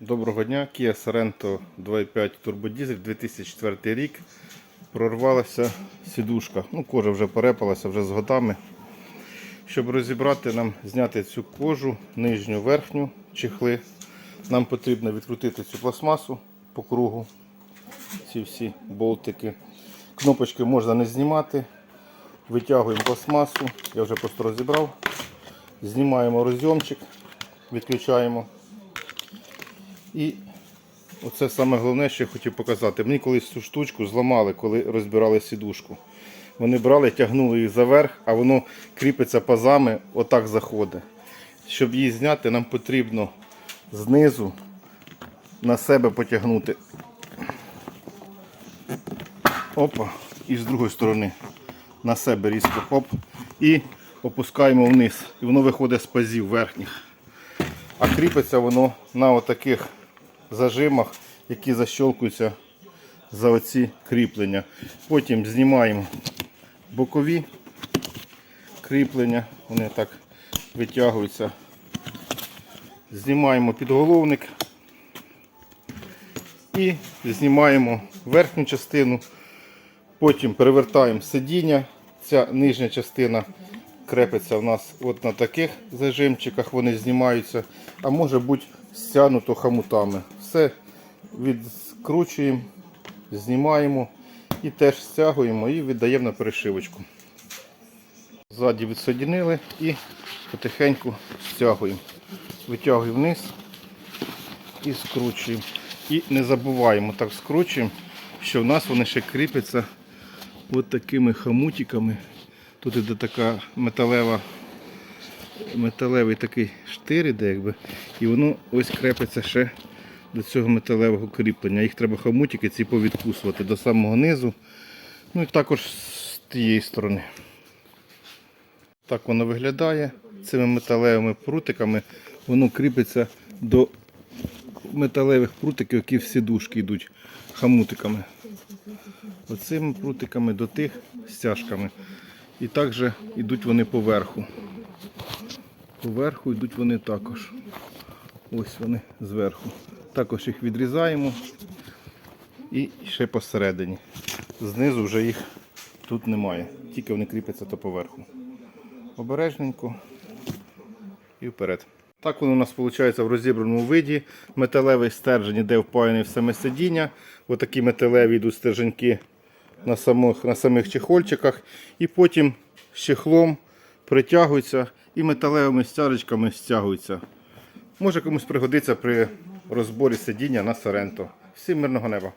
Доброго дня, Kia Sorento 2.5 турбодізель 2004 рік. Прорвалася сідушка. Ну, кожа вже порепалася вже з годами. Щоб розібрати нам, зняти цю кожу, нижню, верхню чехли, нам потрібно відкрутити цю пластмасу по кругу. Ці всі болтики. Кнопочки можна не знімати. Витягуємо пластмасу. Я вже просто розібрав. Знімаємо розйомчик, відключаємо. І оце саме головне, що я хотів показати. Мені колись цю штучку зламали, коли розбирали сідушку. Вони брали, тягнули їх заверх, а воно кріпиться пазами, отак заходить. Щоб її зняти, нам потрібно знизу на себе потягнути. Опа. І з другої сторони на себе різко хоп. І опускаємо вниз. І воно виходить з пазів верхніх. А кріпиться воно на отаких зажимах, які защолкуються за оці кріплення. Потім знімаємо бокові кріплення, вони так витягуються. Знімаємо підголовник і знімаємо верхню частину. Потім перевертаємо сидіння. Ця нижня частина крепиться у нас от на таких зажимчиках, вони знімаються, а може бути стягнуто хомутами. Все відкручуємо, знімаємо і теж стягуємо і віддаємо на перешивочку. Ззаді відсоединили і потихеньку стягуємо. Витягуємо вниз і скручуємо. І не забуваємо, так скручуємо, що в нас вони ще кріпляться от такими хомутиками. Тут іде така металева, металевий такий штир іде, якби, і воно ось крепиться ще до цього металевого кріплення. Їх треба хомутики ці повідкусувати до самого низу. Ну і також з тієї сторони. Так воно виглядає. Цими металевими прутиками воно кріпиться до металевих прутиків, які в сідушки йдуть хамутиками. Оцими прутиками до тих стяжками. І також йдуть вони поверху. Поверху йдуть вони також. Ось вони зверху. Також їх відрізаємо і ще посередині. Знизу вже їх тут немає. Тільки вони кріпляться до поверху. Обережненько і вперед. Так воно у нас виходить в розібраному виді. Металевий стержень іде впаяний в саме сидіння. Отакі металеві йдуть стерженьки на самих, на самих чехольчиках. І потім з чехлом притягуються і металевими стяжечками стягуються. Може комусь пригодиться при розборі сидіння на Соренто. Всім мирного неба!